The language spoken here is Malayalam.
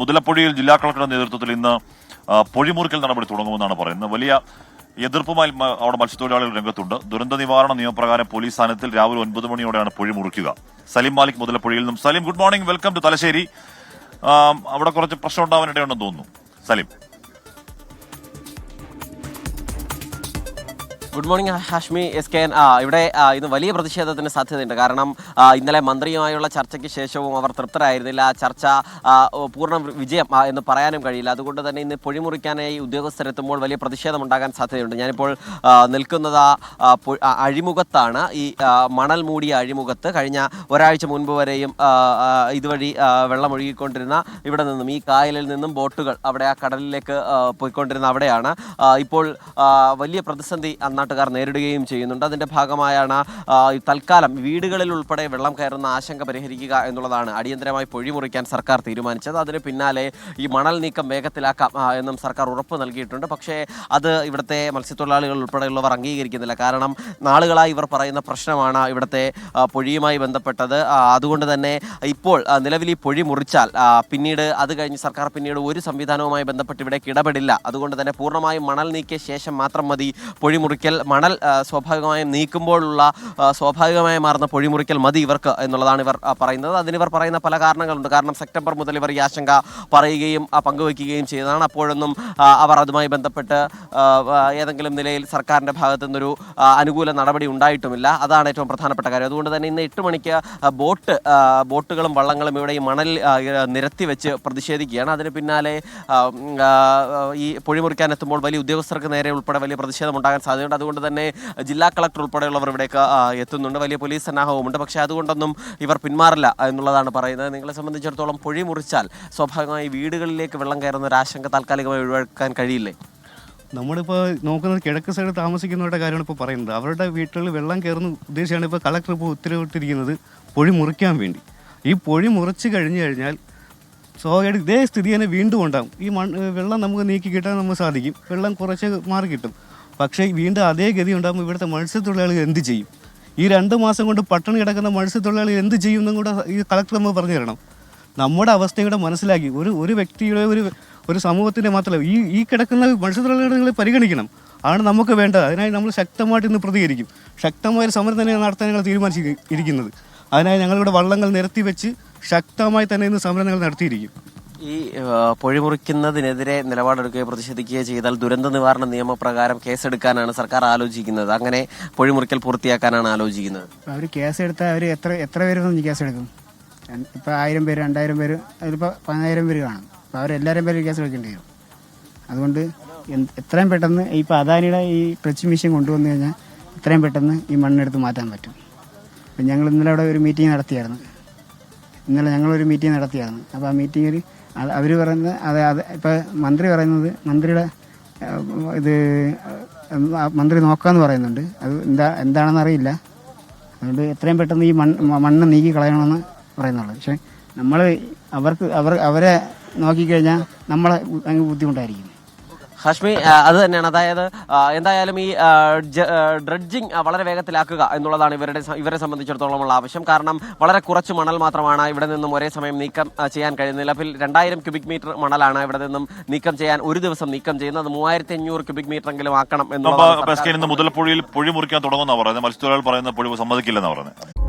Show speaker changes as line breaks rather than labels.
മുതലപ്പൊഴിയിൽ ജില്ലാ കളക്ടറുടെ നേതൃത്വത്തിൽ ഇന്ന് പൊഴിമുറിക്കൽ നടപടി തുടങ്ങുമെന്നാണ് പറയുന്നത്. വലിയ എതിർപ്പുമായി അവിടെ മത്സ്യത്തൊഴിലാളികൾ രംഗത്തുണ്ട്. ദുരന്ത നിവാരണ നിയമപ്രകാരം പോലീസ് സ്ഥാനത്തിൽ രാവിലെ ഒൻപത് മണിയോടെയാണ് പൊഴി മുറിക്കുക സലീം മാലിക് മുതലപ്പൊഴിയിൽ നിന്നും. Salim good morning. Welcome to Thalassery. അവിടെ കുറച്ച് പ്രശ്നം ഉണ്ടാവാനിടയുണ്ടെന്ന് തോന്നുന്നു. Salim.
Good morning Hashmi S K ആ, ഇവിടെ ഇന്ന് വലിയ പ്രതിഷേധത്തിന് സാധ്യതയുണ്ട്. കാരണം ഇന്നലെ മന്ത്രിയുമായുള്ള ചർച്ചയ്ക്ക് ശേഷവും അവർ തൃപ്തരായിരുന്നില്ല. ആ ചർച്ച പൂർണ വിജയം എന്ന് പറയാനും കഴിയില്ല. അതുകൊണ്ട് തന്നെ ഇന്ന് പൊഴിമുറിക്കാനായി ഉദ്യോഗസ്ഥരെത്തുമ്പോൾ വലിയ പ്രതിഷേധം ഉണ്ടാകാൻ സാധ്യതയുണ്ട്. ഞാനിപ്പോൾ നിൽക്കുന്നത് അഴിമുഖത്താണ്. ഈ മണൽ മൂടിയ അഴിമുഖത്ത് കഴിഞ്ഞ ഒരാഴ്ച മുൻപ് വരെയും ഇതുവഴി വെള്ളമൊഴുകിക്കൊണ്ടിരുന്ന ഇവിടെ നിന്നും ഈ കായലിൽ നിന്നും ബോട്ടുകൾ അവിടെ ആ കടലിലേക്ക് പോയിക്കൊണ്ടിരുന്ന അവിടെയാണ്. ഇപ്പോൾ വലിയ പ്രതിസന്ധി നാട്ടുകാർ നേരിടുകയും ചെയ്യുന്നുണ്ട്. അതിന്റെ ഭാഗമായാണ് തൽക്കാലം വീടുകളിൽ ഉൾപ്പെടെ വെള്ളം കയറുന്ന ആശങ്ക പരിഹരിക്കുക എന്നുള്ളതാണ് അടിയന്തരമായി പൊഴിമുറിക്കാൻ സർക്കാർ തീരുമാനിച്ചത്. അതിന് പിന്നാലെ ഈ മണൽ നീക്കം വേഗത്തിലാക്കാം എന്നും സർക്കാർ ഉറപ്പ് നൽകിയിട്ടുണ്ട്. പക്ഷേ അത് ഇവിടുത്തെ മത്സ്യത്തൊഴിലാളികൾ ഉൾപ്പെടെയുള്ളവർ അംഗീകരിക്കുന്നില്ല. കാരണം നാളുകളായി ഇവർ പറയുന്ന പ്രശ്നമാണ് ഇവിടുത്തെ പൊഴിയുമായി ബന്ധപ്പെട്ടത്. അതുകൊണ്ട് തന്നെ ഇപ്പോൾ നിലവിൽ ഈ പൊഴി മുറിച്ചാൽ പിന്നീട് അത് കഴിഞ്ഞ് സർക്കാർ പിന്നീട് ഒരു സംവിധാനവുമായി ബന്ധപ്പെട്ട് ഇവിടേക്ക് ഇടപെടില്ല. അതുകൊണ്ട് തന്നെ പൂർണമായും മണൽ നീക്കിയ ശേഷം മാത്രം മതി മണൽ സ്വാഭാവികമായും നീക്കുമ്പോഴുള്ള സ്വാഭാവികമായി മാറുന്ന പൊഴിമുറിക്കൽ മതി ഇവർക്ക് എന്നുള്ളതാണ് ഇവർ പറയുന്നത്. അതിന് ഇവർ പറയുന്ന പല കാരണങ്ങളുണ്ട്. കാരണം സെപ്റ്റംബർ മുതൽ ഇവർ ഈ ആശങ്ക പറയുകയും പങ്കുവയ്ക്കുകയും ചെയ്തതാണ് അപ്പോഴൊന്നും അവർ അതുമായി ബന്ധപ്പെട്ട് ഏതെങ്കിലും നിലയിൽ സർക്കാരിന്റെ ഭാഗത്തു നിന്നൊരു അനുകൂല നടപടി ഉണ്ടായിട്ടുമില്ല. അതാണ് ഏറ്റവും പ്രധാനപ്പെട്ട കാര്യം. അതുകൊണ്ട് തന്നെ ഇന്ന് എട്ട് മണിക്ക് ബോട്ട് ബോട്ടുകളും വള്ളങ്ങളും ഇവിടെ ഈ മണൽ നിരത്തി വെച്ച് പ്രതിഷേധിക്കുകയാണ്. അതിന് പിന്നാലെ ഈ പൊഴിമുറിക്കാൻ എത്തുമ്പോൾ വലിയ ഉദ്യോഗസ്ഥർക്ക് നേരെ ഉൾപ്പെടെ വലിയ പ്രതിഷേധം ഉണ്ടാകാൻ സാധ്യതയുണ്ട്. അതുകൊണ്ട് തന്നെ ജില്ലാ കളക്ടർ ഉൾപ്പെടെയുള്ളവർ ഇവിടേക്ക് എത്തുന്നുണ്ട്. വലിയ പോലീസ് സന്നാഹവുമുണ്ട്. പക്ഷേ അതുകൊണ്ടൊന്നും ഇവർ പിന്മാറില്ല എന്നുള്ളതാണ് പറയുന്നത്. നിങ്ങളെ സംബന്ധിച്ചിടത്തോളം പൊഴി മുറിച്ചാൽ സ്വാഭാവികമായി വീടുകളിലേക്ക് വെള്ളം കയറുന്ന ഒരു ആശങ്ക താൽക്കാലികമായി ഒഴിവാക്കാൻ കഴിയില്ലേ?
നമ്മളിപ്പോൾ നോക്കുന്നത് കിഴക്ക് സൈഡ് താമസിക്കുന്നവരുടെ കാര്യമാണ് ഇപ്പോൾ പറയുന്നത്. അവരുടെ വീട്ടിൽ വെള്ളം കയറുന്ന ഉദ്ദേശിച്ചാണ് ഇപ്പോൾ കളക്ടർ ഇപ്പോൾ ഉത്തരവിട്ടിരിക്കുന്നത് പൊഴി മുറിക്കാൻ വേണ്ടി. ഈ പൊഴി മുറിച്ച് കഴിഞ്ഞു കഴിഞ്ഞാൽ സ്വാഭാവികമായിട്ട് ഇതേ സ്ഥിതി തന്നെ വീണ്ടും ഉണ്ടാകും. ഈ മണ്ണ് വെള്ളം നമുക്ക് നീക്കി കിട്ടാൻ നമുക്ക് സാധിക്കും. വെള്ളം കുറച്ച് മാറി കിട്ടും പക്ഷേ വീണ്ടും അതേ ഗതി ഉണ്ടാകുമ്പോൾ ഇവിടുത്തെ മത്സ്യത്തൊഴിലാളികൾ എന്ത് ചെയ്യും? ഈ രണ്ട് മാസം കൊണ്ട് പട്ടണി കിടക്കുന്ന മത്സ്യത്തൊഴിലാളികൾ എന്ത് ചെയ്യും എന്നും കൂടെ ഈ കളക്ടർ നമ്മൾ പറഞ്ഞു തരണം. നമ്മുടെ അവസ്ഥയും മനസ്സിലാക്കി. ഒരു ഒരു വ്യക്തിയുടെ ഒരു ഒരു സമൂഹത്തിന്റെ മാത്രമല്ല ഈ ഈ കിടക്കുന്ന മത്സ്യത്തൊഴിലാളികളെ പരിഗണിക്കണം. ആണ് നമുക്ക് വേണ്ടത്. അതിനായി നമ്മൾ ശക്തമായിട്ട് ഇന്ന് പ്രതികരിക്കും. ശക്തമായ ഒരു സമരം തന്നെ നടത്താൻ ഞങ്ങൾ തീരുമാനിച്ചിരിക്കുന്നത്. അതിനായി ഞങ്ങളിവിടെ വള്ളങ്ങൾ നിരത്തി വെച്ച് ശക്തമായി തന്നെ ഇന്ന് സമരം ഞങ്ങൾ നടത്തിയിരിക്കും.
ഈ പൊഴിമുറിക്കുന്നതിനെതിരെ നിലപാടെടുക്കുകയോ പ്രതിഷേധിക്കുകയോ ചെയ്താൽ ദുരന്ത നിവാരണ നിയമപ്രകാരം കേസെടുക്കാനാണ് സർക്കാർ ആലോചിക്കുന്നത്. അങ്ങനെ പൊഴിമുറിക്കൽ പൂർത്തിയാക്കാനാണ് ആലോചിക്കുന്നത്.
അവർ കേസ് എടുത്താൽ അവർ എത്ര എത്ര പേര് കേസെടുക്കും? ഇപ്പോൾ ആയിരം പേര് രണ്ടായിരം പേര് അതിലിപ്പോൾ പതിനായിരം പേര് കാണും. അപ്പോൾ അവരെല്ലാവരും പേര് കേസ് എടുക്കേണ്ടി വരും. അതുകൊണ്ട് എത്രയും പെട്ടെന്ന് ഇപ്പോൾ അദാനിയുടെ ഈ ട്രച്ച് മെഷീൻ കൊണ്ടുവന്നു കഴിഞ്ഞാൽ എത്രയും പെട്ടെന്ന് ഈ മണ്ണെടുത്ത് മാറ്റാൻ പറ്റും. അപ്പം ഞങ്ങൾ ഇന്നലെ അവിടെ ഒരു മീറ്റിംഗ് നടത്തിയായിരുന്നു. ഇന്നലെ ഞങ്ങളൊരു മീറ്റിംഗ് നടത്തിയായിരുന്നു. അപ്പോൾ ആ മീറ്റിങ്ങിൽ അവർ പറയുന്നത് അത് അത് ഇപ്പം മന്ത്രി പറയുന്നത് മന്ത്രിയുടെ ഇത് മന്ത്രി നോക്കാമെന്ന് പറയുന്നുണ്ട്. അത് എന്താ എന്താണെന്ന് അറിയില്ല. അതുകൊണ്ട് എത്രയും പെട്ടെന്ന് ഈ മണ്ണ് മണ്ണ് നീക്കി കളയണമെന്ന് പറയുന്നുള്ളത് പക്ഷെ നമ്മൾ അവർക്ക് അവർ അവരെ നോക്കിക്കഴിഞ്ഞാൽ നമ്മളെ ബുദ്ധിമുട്ടായിരിക്കും.
ഹാഷ്മി അത് തന്നെയാണ്. അതായത് എന്തായാലും ഈ ഡ്രഡ്ജിങ് വളരെ വേഗത്തിലാക്കുക എന്നുള്ളതാണ് ഇവരുടെ ഇവരെ സംബന്ധിച്ചിടത്തോളമുള്ള ആവശ്യം. കാരണം വളരെ കുറച്ച് മണൽ മാത്രമാണ് ഇവിടെ നിന്നും ഒരേ സമയം നീക്കം ചെയ്യാൻ കഴിയുന്നത്. നിലവിൽ രണ്ടായിരം ക്യൂബിക് മീറ്റർ മണലാണ് ഇവിടെ നിന്നും നീക്കം ചെയ്യാൻ ഒരു ദിവസം നീക്കം ചെയ്യുന്നത്. മൂവായിരത്തി അഞ്ഞൂറ് ക്യൂബിക് മീറ്റർ എങ്കിലും ആക്കണം
അപ്പൊ മുതൽ പുഴയിൽ പുഴി മുറിക്കാൻ തുടങ്ങുന്ന പറയുന്നത് മത്സ്യത്തൊഴിലാളികൾ പറയുന്ന പുഴി സമ്മതിക്കില്ലെന്നാണ് പറയുന്നത്